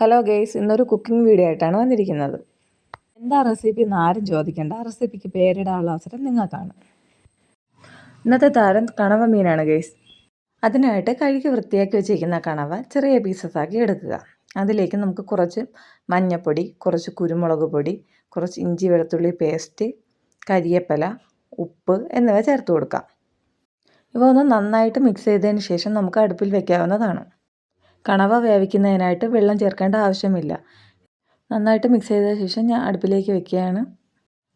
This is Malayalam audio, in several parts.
ഹലോ ഗെയ്സ് ഇന്നൊരു കുക്കിംഗ് വീഡിയോ ആയിട്ടാണ് വന്നിരിക്കുന്നത്. എന്താ റെസിപ്പി എന്ന് ആരും ചോദിക്കേണ്ട. ആ റെസിപ്പിക്ക് പേരിടാനുള്ള അവസരം നിങ്ങൾക്കാണ്. ഇന്നത്തെ താരം കണവ മീനാണ് ഗെയ്സ് അതിനായിട്ട് കഴുകി വൃത്തിയാക്കി വെച്ചിരിക്കുന്ന കണവ ചെറിയ പീസസ് ആക്കി എടുക്കുക. അതിലേക്ക് നമുക്ക് കുറച്ച് മഞ്ഞൾപ്പൊടി കുറച്ച് കുരുമുളക് പൊടി കുറച്ച് ഇഞ്ചി വെളുത്തുള്ളി പേസ്റ്റ് കരിയപ്പല ഉപ്പ് എന്നിവ ചേർത്ത് കൊടുക്കാം. ഇവ ഒന്ന് നന്നായിട്ട് മിക്സ് ചെയ്തതിന് ശേഷം നമുക്ക് അടുപ്പിൽ വെക്കാവുന്നതാണ്. കണവ വേവിക്കുന്നതിനായിട്ട് വെള്ളം ചേർക്കേണ്ട ആവശ്യമില്ല. നന്നായിട്ട് മിക്സ് ചെയ്ത ശേഷം ഞാൻ അടുപ്പിലേക്ക് വെക്കുകയാണ്.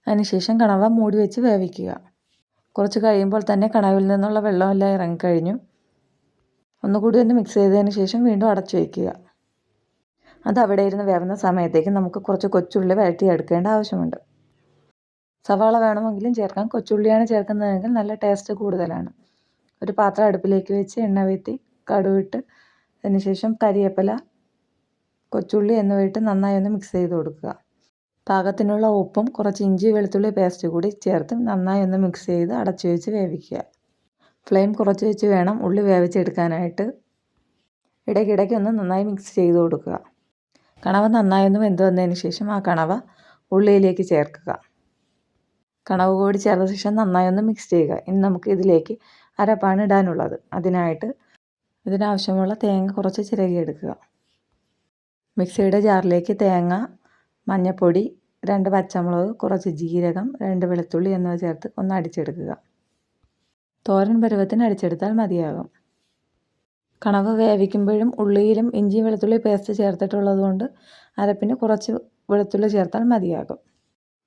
അതിനുശേഷം കണവ മൂടി വെച്ച് വേവിക്കുക. കുറച്ച് കഴിയുമ്പോൾ തന്നെ കണവിൽ നിന്നുള്ള വെള്ളമെല്ലാം ഇറങ്ങിക്കഴിഞ്ഞു. ഒന്നുകൂടി ഒന്ന് മിക്സ് ചെയ്തതിന് ശേഷം വീണ്ടും അടച്ചു വയ്ക്കുക അത് അവിടെ ഇരുന്ന് വേവുന്ന സമയത്തേക്ക് നമുക്ക് കുറച്ച് കൊച്ചുള്ളി വഴറ്റിയെടുക്കേണ്ട ആവശ്യമുണ്ട്. സവാള വേണമെങ്കിലും ചേർക്കാം. കൊച്ചുള്ളിയാണ് ചേർക്കുന്നതെങ്കിൽ നല്ല ടേസ്റ്റ് കൂടുതലാണ്. ഒരു പാത്രം അടുപ്പിലേക്ക് വെച്ച് എണ്ണ വീത്തി കടുവിട്ട് അതിനുശേഷം കരിയപ്പല കൊച്ചുള്ളി എന്നിവയിട്ട് നന്നായി ഒന്ന് മിക്സ് ചെയ്ത് കൊടുക്കുക. പാകത്തിനുള്ള ഉപ്പും കുറച്ച് ഇഞ്ചി വെളുത്തുള്ളി പേസ്റ്റ് കൂടി ചേർത്ത് നന്നായി ഒന്ന് മിക്സ് ചെയ്ത് അടച്ചു വെച്ച് വേവിക്കുക. ഫ്ലെയിം കുറച്ച് വെച്ച് വേണം ഉള്ളി വേവിച്ചെടുക്കാനായിട്ട്. ഇടയ്ക്കിടയ്ക്ക് ഒന്ന് നന്നായി മിക്സ് ചെയ്ത് കൊടുക്കുക. കണവ നന്നായി ഒന്ന് വെന്ത് വന്നതിന് ശേഷം ആ കണവ ഉള്ളിയിലേക്ക് ചേർക്കുക. കണവ് കൂടി ചേർത്ത ശേഷം നന്നായി ഒന്ന് മിക്സ് ചെയ്യുക. ഇനി നമുക്ക് ഇതിലേക്ക് അരപ്പാണ് ഇടാനുള്ളത്. അതിനായിട്ട് ഇതിനാവശ്യമുള്ള തേങ്ങ കുറച്ച് ചിരകിയെടുക്കുക. മിക്സിയുടെ ജാറിലേക്ക് തേങ്ങ മഞ്ഞൾപ്പൊടി രണ്ട് പച്ചമുളക് കുറച്ച് ജീരകം രണ്ട് വെളുത്തുള്ളി എന്നിവ ചേർത്ത് ഒന്ന് അടിച്ചെടുക്കുക. തോരൻ പരുവത്തിന് അടിച്ചെടുത്താൽ മതിയാകും. കണവ് വേവിക്കുമ്പോഴും ഉള്ളിയിലും ഇഞ്ചി വെളുത്തുള്ളി പേസ്റ്റ് ചേർത്തിട്ടുള്ളത് കൊണ്ട് അരപ്പിന് കുറച്ച് വെളുത്തുള്ളി ചേർത്താൽ മതിയാകും.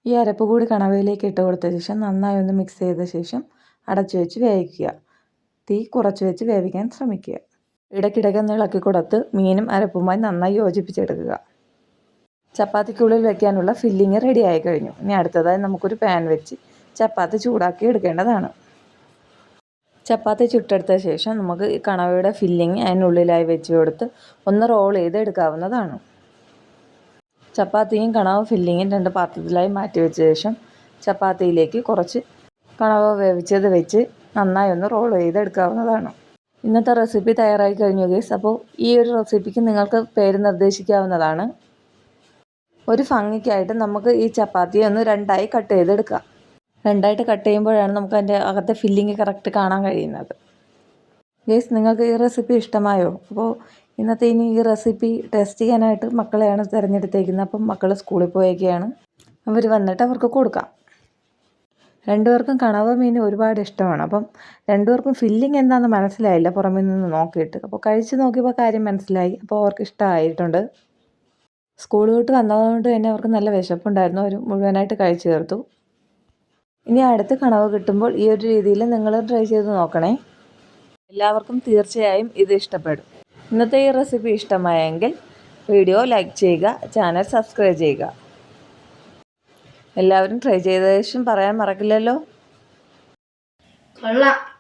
ഈ അരപ്പ് കൂടി കണവയിലേക്ക് ഇട്ട് കൊടുത്ത ശേഷം നന്നായി ഒന്ന് മിക്സ് ചെയ്ത ശേഷം അടച്ചു വെച്ച് വേവിക്കുക. തീ കുറച്ച് വെച്ച് വേവിക്കാൻ ശ്രമിക്കുക. ഇടയ്ക്കിടയ്ക്ക് ഒന്ന് ഇളക്കി കൊടുത്ത് മീനും അരപ്പുമായി നന്നായി യോജിപ്പിച്ചെടുക്കുക. ചപ്പാത്തിക്കുള്ളിൽ വെക്കാനുള്ള ഫില്ലിങ് റെഡി ആയി കഴിഞ്ഞു. ഇനി അടുത്തതായി നമുക്കൊരു പാൻ വെച്ച് ചപ്പാത്തി ചൂടാക്കി എടുക്കേണ്ടതാണ്. ചപ്പാത്തി ചുട്ടെടുത്ത ശേഷം നമുക്ക് കണവയുടെ ഫില്ലിങ് അതിനുള്ളിലായി വെച്ച് കൊടുത്ത് ഒന്ന് റോൾ ചെയ്ത് എടുക്കാവുന്നതാണ്. ചപ്പാത്തിയും കണവ ഫില്ലിങ്ങും രണ്ട് പാത്രത്തിലായി മാറ്റി വെച്ച ശേഷം ചപ്പാത്തിയിലേക്ക് കുറച്ച് കണവ വേവിച്ചത് വെച്ച് നന്നായി ഒന്ന് റോൾ ചെയ്തെടുക്കാവുന്നതാണ്. ഇന്നത്തെ റെസിപ്പി തയ്യാറായി കഴിഞ്ഞു ഗേസ് അപ്പോൾ ഈ ഒരു റെസിപ്പിക്ക് നിങ്ങൾക്ക് പേര് നിർദ്ദേശിക്കാവുന്നതാണ്. ഒരു ഭംഗിക്കായിട്ട് നമുക്ക് ഈ ചപ്പാത്തി ഒന്ന് രണ്ടായി കട്ട് ചെയ്തെടുക്കാം. രണ്ടായിട്ട് കട്ട് ചെയ്യുമ്പോഴാണ് നമുക്ക് അതിന്റെ അകത്തെ ഫില്ലിങ് കറക്റ്റ് കാണാൻ കഴിയുന്നത്. ഗേസ് നിങ്ങൾക്ക് ഈ റെസിപ്പി ഇഷ്ടമായോ? അപ്പോൾ ഇന്നത്തെ ഇനി ഈ റെസിപ്പി ടേസ്റ്റ് ചെയ്യാനായിട്ട് മക്കളെയാണ് തിരഞ്ഞെടുത്തേക്കുന്നത്. അപ്പം മക്കൾ സ്കൂളിൽ പോയേക്കാണ്. അവർ വന്നിട്ട് അവർക്ക് കൊടുക്കാം. രണ്ടുപേർക്കും കണവ മീൻ ഒരുപാട് ഇഷ്ടമാണ്. അപ്പം രണ്ടുപേർക്കും ഫില്ലിങ് എന്താണെന്ന് മനസ്സിലായില്ല പുറമേ നിന്ന് നോക്കിയിട്ട്. അപ്പോൾ കഴിച്ച് നോക്കിയപ്പോൾ കാര്യം മനസ്സിലായി. അപ്പോൾ അവർക്ക് ഇഷ്ടമായിട്ടുണ്ട്. സ്കൂൾ വിട്ട് വന്നതുകൊണ്ട് തന്നെ അവർക്ക് നല്ല വിശപ്പുണ്ടായിരുന്നു. അവർ മുഴുവനായിട്ട് കഴിച്ചു തീർത്തു. ഇനി അടുത്ത കണവ് കിട്ടുമ്പോൾ ഈ ഒരു രീതിയിൽ നിങ്ങൾ ട്രൈ ചെയ്ത് നോക്കണേ. എല്ലാവർക്കും തീർച്ചയായും ഇത് ഇഷ്ടപ്പെടും. ഇന്നത്തെ ഈ റെസിപ്പി ഇഷ്ടമായെങ്കിൽ വീഡിയോ ലൈക്ക് ചെയ്യുക ചാനൽ സബ്സ്ക്രൈബ് ചെയ്യുക. എല്ലാവരും ട്രൈ ചെയ്ത ശേഷം പറയാൻ മറക്കില്ലല്ലോ. കൊള്ളാം.